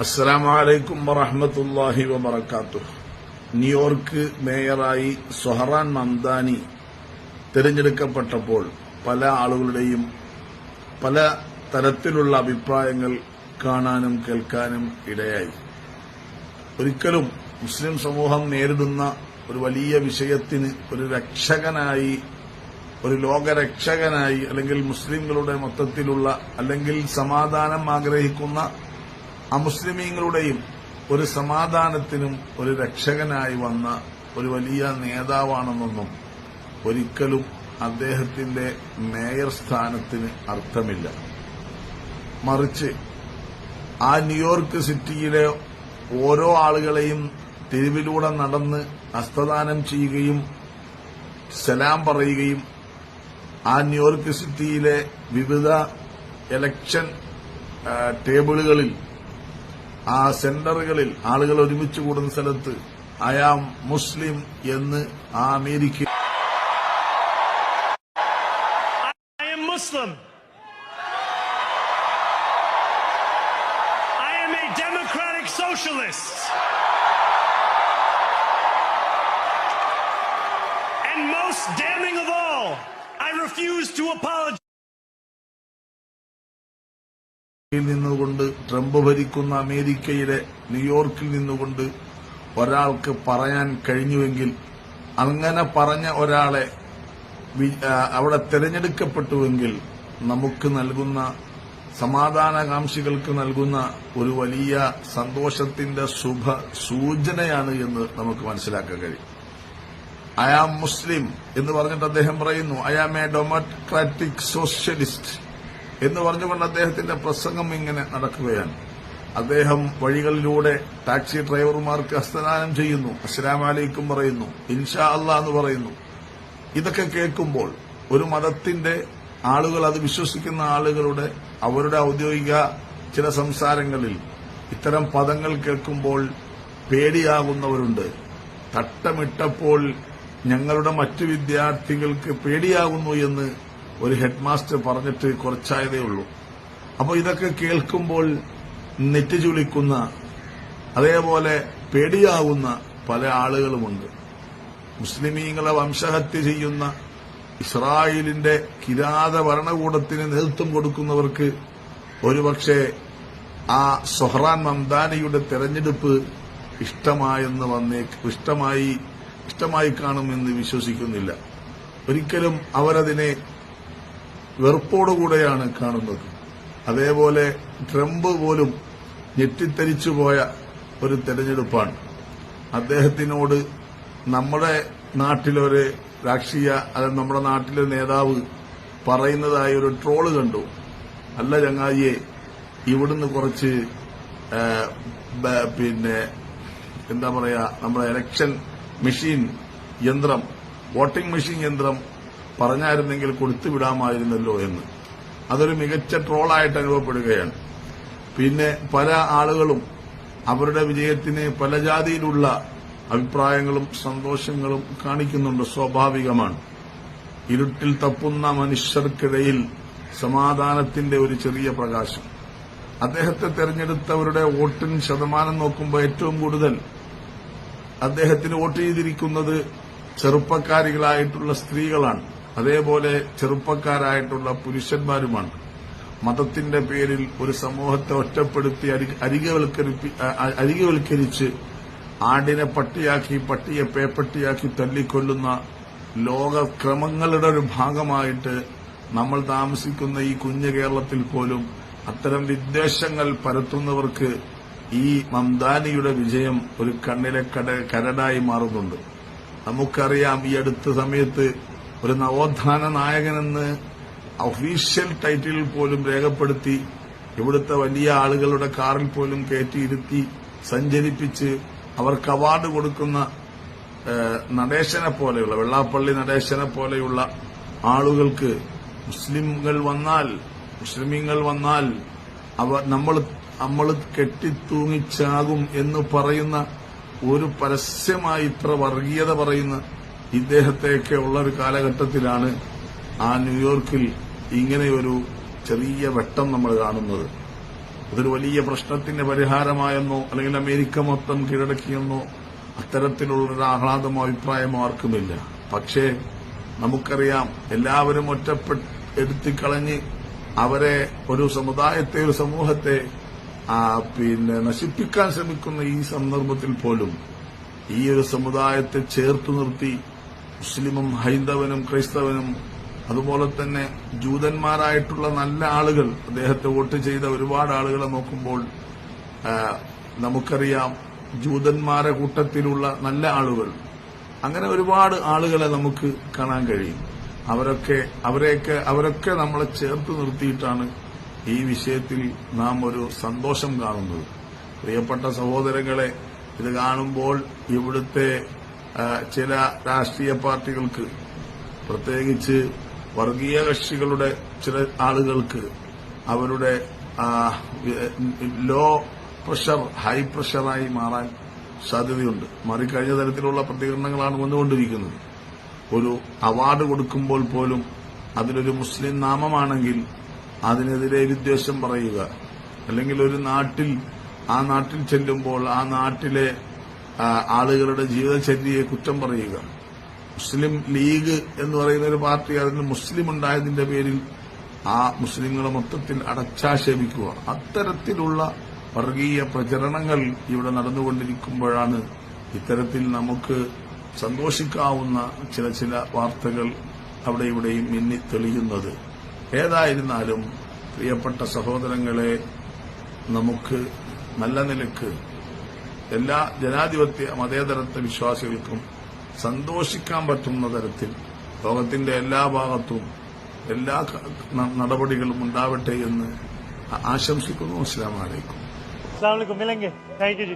അസ്സലാമു അലൈക്കും വറഹ്മത്തുള്ളാഹി വബറകാതുഹു ന്യൂയോർക്ക് മേയറായി സൊഹറാൻ മംദാനി തിരഞ്ഞെടുക്കപ്പെട്ടപ്പോൾ പല ആളുകളുടെയും പല തരത്തിലുള്ള അഭിപ്രായങ്ങൾ കാണാനും കേൾക്കാനും ഇടയായി. ഒരിക്കലും മുസ്ലിം സമൂഹം നേരിടുന്ന ഒരു വലിയ വിഷയത്തിന് ഒരു രക്ഷകനായി ഒരു ലോകരക്ഷകനായി അല്ലെങ്കിൽ മുസ്ലിങ്ങളുടെ മൊത്തത്തിലുള്ള അല്ലെങ്കിൽ സമാധാനം ആഗ്രഹിക്കുന്ന അമുസ്ലിമീങ്ങളുടെയും ഒരു സമാധാനത്തിനും ഒരു രക്ഷകനായി വന്ന ഒരു വലിയ നേതാവാണെന്നൊന്നും ഒരിക്കലും അദ്ദേഹത്തിന്റെ മേയർ സ്ഥാനത്തിന് അർത്ഥമില്ല. മറിച്ച് ആ ന്യൂയോർക്ക് സിറ്റിയിലെ ഓരോ ആളുകളെയും തെരുവിലൂടെ നടന്ന് ഹസ്തദാനം ചെയ്യുകയും സലാം പറയുകയും ആ ന്യൂയോർക്ക് സിറ്റിയിലെ വിവിധ ഇലക്ഷൻ ടേബിളുകളിൽ ആ സെന്ററുകളിൽ ആളുകൾ ഒരുമിച്ച് കൂടുന്ന സ്ഥലത്ത് അയാം മുസ്ലിം എന്ന് ആ America And most damning of all, I refuse to apologize. നിന്നുകൊണ്ട് ട്രംപ് ഭരിക്കുന്ന അമേരിക്കയിലെ ന്യൂയോർക്കിൽ നിന്നുകൊണ്ട് ഒരാൾക്ക് പറയാൻ കഴിഞ്ഞുവെങ്കിൽ അങ്ങനെ പറഞ്ഞ ഒരാളെ അവിടെ തെരഞ്ഞെടുക്കപ്പെട്ടുവെങ്കിൽ നമുക്ക് നൽകുന്ന സമാധാനകാംക്ഷികൾക്ക് നൽകുന്ന ഒരു വലിയ സന്തോഷത്തിന്റെ ശുഭ സൂചനയാണ് എന്ന് നമുക്ക് മനസ്സിലാക്കാൻ കഴിയും. ഐ ആം മുസ്ലിം എന്ന് പറഞ്ഞിട്ട് അദ്ദേഹം പറയുന്നു I am a democratic socialist എന്ന് പറഞ്ഞുകൊണ്ട് അദ്ദേഹത്തിന്റെ പ്രസംഗം ഇങ്ങനെ നടക്കുകയാണ്. അദ്ദേഹം വഴികളിലൂടെ ടാക്സി ഡ്രൈവർമാർക്ക് ഹസ്തദാനം ചെയ്യുന്നു. അസ്സലാം അലൈക്കും പറയുന്നു. ഇൻഷാ അല്ല എന്ന് പറയുന്നു. ഇതൊക്കെ കേൾക്കുമ്പോൾ ഒരു മതത്തിന്റെ ആളുകൾ അത് വിശ്വസിക്കുന്ന ആളുകളുടെ അവരുടെ ഔദ്യോഗിക ചില സംസാരങ്ങളിൽ ഇത്തരം പദങ്ങൾ കേൾക്കുമ്പോൾ പേടിയാകുന്നവരുണ്ട്. തട്ടമിട്ടപ്പോൾ ഞങ്ങളുടെ മറ്റു വിദ്യാർത്ഥികൾക്ക് പേടിയാകുന്നു എന്ന് ഒരു ഹെഡ് മാസ്റ്റർ പറഞ്ഞിട്ട് കുറച്ചായതേ ഉള്ളൂ. അപ്പോൾ ഇതൊക്കെ കേൾക്കുമ്പോൾ നെറ്റിചുളിക്കുന്ന അതേപോലെ പേടിയാവുന്ന പല ആളുകളുമുണ്ട്. മുസ്ലിമീങ്ങളെ വംശഹത്യ ചെയ്യുന്ന ഇസ്രായേലിന്റെ കിരാത ഭരണകൂടത്തിന് നേതൃത്വം കൊടുക്കുന്നവർക്ക് ഒരുപക്ഷെ ആ സൊഹ്റാൻ മംദാനിയുടെ തെരഞ്ഞെടുപ്പ് ഇഷ്ടമായെന്ന് വന്നേ ഇഷ്ടമായി ഇഷ്ടമായി കാണുമെന്ന് വിശ്വസിക്കുന്നില്ല. ഒരിക്കലും അവരതിനെ വെറുപ്പോടുകൂടെയാണ് കാണുന്നത്. അതേപോലെ ട്രംപ് പോലും ഞെട്ടിത്തരിച്ചുപോയ ഒരു തെരഞ്ഞെടുപ്പാണ്. അദ്ദേഹത്തിനോട് നമ്മുടെ നാട്ടിലൊരു രാഷ്ട്രീയ അല്ലെ നമ്മുടെ നാട്ടിലെ നേതാവ് പറയുന്നതായ ഒരു ട്രോൾ കണ്ടു. അല്ല ചങ്ങായിയെ ഇവിടുന്ന് കുറച്ച് പിന്നെ എന്താ പറയാ നമ്മുടെ ഇലക്ഷൻ മെഷീൻ യന്ത്രം വോട്ടിംഗ് മെഷീൻ യന്ത്രം പറഞ്ഞായിരുന്നെങ്കിൽ കൊടുത്തുവിടാമായിരുന്നല്ലോ എന്ന്. അതൊരു മികച്ച ട്രോളായിട്ട് അനുഭവപ്പെടുകയാണ്. പിന്നെ പല ആളുകളും അവരുടെ വിജയത്തിന് പല ജാതിയിലുള്ള അഭിപ്രായങ്ങളും സന്തോഷങ്ങളും കാണിക്കുന്നുണ്ട് സ്വാഭാവികമാണ്. ഇരുട്ടിൽ തപ്പുന്ന മനുഷ്യർക്കിടയിൽ സമാധാനത്തിന്റെ ഒരു ചെറിയ പ്രകാശം. അദ്ദേഹത്തെ തെരഞ്ഞെടുത്തവരുടെ വോട്ടിന് ശതമാനം നോക്കുമ്പോൾ ഏറ്റവും കൂടുതൽ അദ്ദേഹത്തിന് വോട്ട് ചെയ്തിരിക്കുന്നത് ചെറുപ്പക്കാരികളായിട്ടുള്ള സ്ത്രീകളാണ്. അതേപോലെ ചെറുപ്പക്കാരായിട്ടുള്ള പുരുഷന്മാരുമാണ്. മതത്തിന്റെ പേരിൽ ഒരു സമൂഹത്തെ ഒറ്റപ്പെടുത്തി അരികവൽക്കരിച്ച് ആടിനെ പട്ടിയാക്കി പട്ടിയെ പേപ്പട്ടിയാക്കി തല്ലിക്കൊല്ലുന്ന ലോകക്രമങ്ങളുടെ ഒരു ഭാഗമായിട്ട് നമ്മൾ താമസിക്കുന്ന ഈ കുഞ്ഞു കേരളത്തിൽ പോലും അത്തരം വിദ്വേഷങ്ങൾ പരത്തുന്നവർക്ക് ഈ മംദാനിയുടെ വിജയം ഒരു കണ്ണിലെ കരടായി മാറുന്നുണ്ട്. നമുക്കറിയാം ഈ അടുത്ത സമയത്ത് ഒരു നവോത്ഥാന നായകനെന്ന് ഒഫീഷ്യൽ ടൈറ്റിലിൽ പോലും രേഖപ്പെടുത്തി ഇവിടുത്തെ വലിയ ആളുകളുടെ കാറിൽ പോലും കയറ്റിയിരുത്തി സഞ്ചരിപ്പിച്ച് അവർക്ക് അവാർഡ് കൊടുക്കുന്ന നടേശനെ പോലെയുള്ള വെള്ളാപ്പള്ളി നടേശനെ പോലെയുള്ള ആളുകൾക്ക് മുസ്ലിംകൾ വന്നാൽ മുസ്ലിമീങ്ങൾ വന്നാൽ അവ നമ്മൾ നമ്മൾ കെട്ടിത്തൂങ്ങിച്ചാകും എന്ന് പറയുന്ന ഒരു പരസ്യമായി ഇത്ര വർഗീയത പറയുന്ന ഇദ്ദേഹത്തെയൊക്കെ ഉള്ള ഒരു കാലഘട്ടത്തിലാണ് ആ ന്യൂയോർക്കിൽ ഇങ്ങനെയൊരു ചെറിയ വെട്ടം നമ്മൾ കാണുന്നത്. അതൊരു വലിയ പ്രശ്നത്തിന്റെ പരിഹാരമായെന്നോ അല്ലെങ്കിൽ അമേരിക്ക മൊത്തം കീഴടക്കിയെന്നോ അത്തരത്തിലുള്ളൊരു ആഹ്ലാദമോ അഭിപ്രായമോ ആർക്കുമില്ല. പക്ഷേ നമുക്കറിയാം എല്ലാവരും ഒറ്റപ്പെട്ട് എടുത്തിക്കളഞ്ഞ് അവരെ ഒരു സമുദായത്തെ ഒരു സമൂഹത്തെ പിന്നെ നശിപ്പിക്കാൻ ശ്രമിക്കുന്ന ഈ സന്ദർഭത്തിൽ പോലും ഈ ഒരു സമുദായത്തെ ചേർത്തു നിർത്തി മുസ്ലിമും ഹൈന്ദവനും ക്രൈസ്തവനും അതുപോലെ തന്നെ ജൂതന്മാരായിട്ടുള്ള നല്ല ആളുകൾ അദ്ദേഹത്തെ വോട്ട് ചെയ്ത ഒരുപാട് ആളുകളെ നോക്കുമ്പോൾ നമുക്കറിയാം ജൂതന്മാരെ കൂട്ടത്തിലുള്ള നല്ല ആളുകൾ. അങ്ങനെ ഒരുപാട് ആളുകളെ നമുക്ക് കാണാൻ കഴിയും. അവരൊക്കെ അവരെയൊക്കെ അവരൊക്കെ നമ്മളെ ചേർത്ത് നിർത്തിയിട്ടാണ് ഈ വിഷയത്തിൽ നാം ഒരു സന്തോഷം കാണുന്നത്. പ്രിയപ്പെട്ട സഹോദരങ്ങളെ ഇത് കാണുമ്പോൾ ഇവിടുത്തെ ചില രാഷ്ട്രീയ പാർട്ടികൾക്ക് പ്രത്യേകിച്ച് വർഗീയ കക്ഷികളുടെ ചില ആളുകൾക്ക് അവരുടെ ലോ പ്രഷർ ഹൈ പ്രഷറായി മാറാൻ സാധ്യതയുണ്ട്. മാറിക്കഴിഞ്ഞ തരത്തിലുള്ള പ്രതികരണങ്ങളാണ് വന്നുകൊണ്ടിരിക്കുന്നത്. ഒരു അവാർഡ് കൊടുക്കുമ്പോൾ പോലും അതിലൊരു മുസ്ലിം നാമമാണെങ്കിൽ അതിനെതിരെ വിദ്വേഷം പറയുക. അല്ലെങ്കിൽ ഒരു നാട്ടിൽ ആ നാട്ടിൽ ചെല്ലുമ്പോൾ ആ നാട്ടിലെ ആളുകളുടെ ജീവിതചര്യയെ കുറ്റം പറയുക. മുസ്ലിം ലീഗ് എന്ന് പറയുന്ന ഒരു പാർട്ടി അതിന് മുസ്ലിം ഉണ്ടായതിന്റെ പേരിൽ ആ മുസ്ലിങ്ങളെ മൊത്തത്തിൽ അടച്ചാക്ഷേപിക്കുക. അത്തരത്തിലുള്ള വർഗീയ പ്രചരണങ്ങൾ ഇവിടെ നടന്നുകൊണ്ടിരിക്കുമ്പോഴാണ് ഇത്തരത്തിൽ നമുക്ക് സന്തോഷിക്കാവുന്ന ചില ചില വാർത്തകൾ അവിടെ ഇവിടെയും മിന്നി തെളിയുന്നത്. ഏതായിരുന്നാലും പ്രിയപ്പെട്ട സഹോദരങ്ങളെ നമുക്ക് നല്ല നിലയ്ക്ക് എല്ലാ ജനാധിപത്യ മതേതരത്വ വിശ്വാസികൾക്കും സന്തോഷിക്കാൻ പറ്റുന്ന തരത്തിൽ ലോകത്തിന്റെ എല്ലാ ഭാഗത്തും എല്ലാ നടപടികളും ഉണ്ടാവട്ടെ എന്ന് ആശംസിക്കുന്നു അസ്സാം വലൈക്കും Assalamu alaikum. Milenge. Thank you, ji.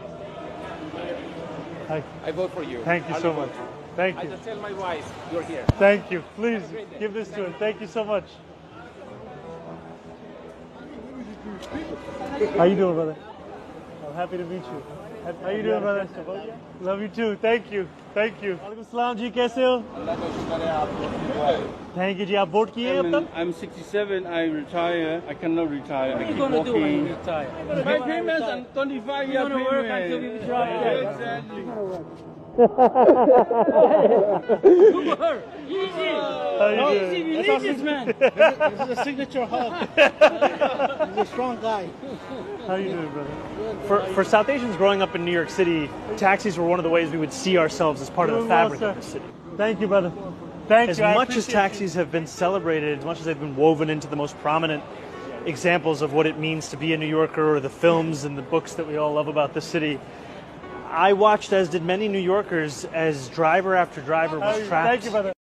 Hi. I vote for you. Thank you I'll so much. for you. Thank I just tell my wife you're here. Thank you. Please give this to her. Thank you so much. How you doing, brother? I'm happy to meet you. How you doing, brother? Love you too. Thank you. Thank you. Alaikum salam ji. कैसे हो? Thank you ji. आप vote किए हैं अब तक? I'm 67. I retire. I cannot retire. I What are you keep going to do when you working. retire? My payments and 25 year You're going to work payment. until you retire. Exactly. Easy. How you Easy. doing? We need this man. This is a signature hug. He's a strong guy. How you doing, brother? For, for South Asians growing up in New York City, taxis were one of the ways we would see ourselves as part of the Doing well, fabric of the city. Thank you, brother. Thank As you. I much as taxis have been celebrated, as much as they've been woven into the most prominent examples of what it means to be a New Yorker or the films and the books that we all love about the city, I watched, as did many New Yorkers, as driver after driver was trapped Thank you, brother.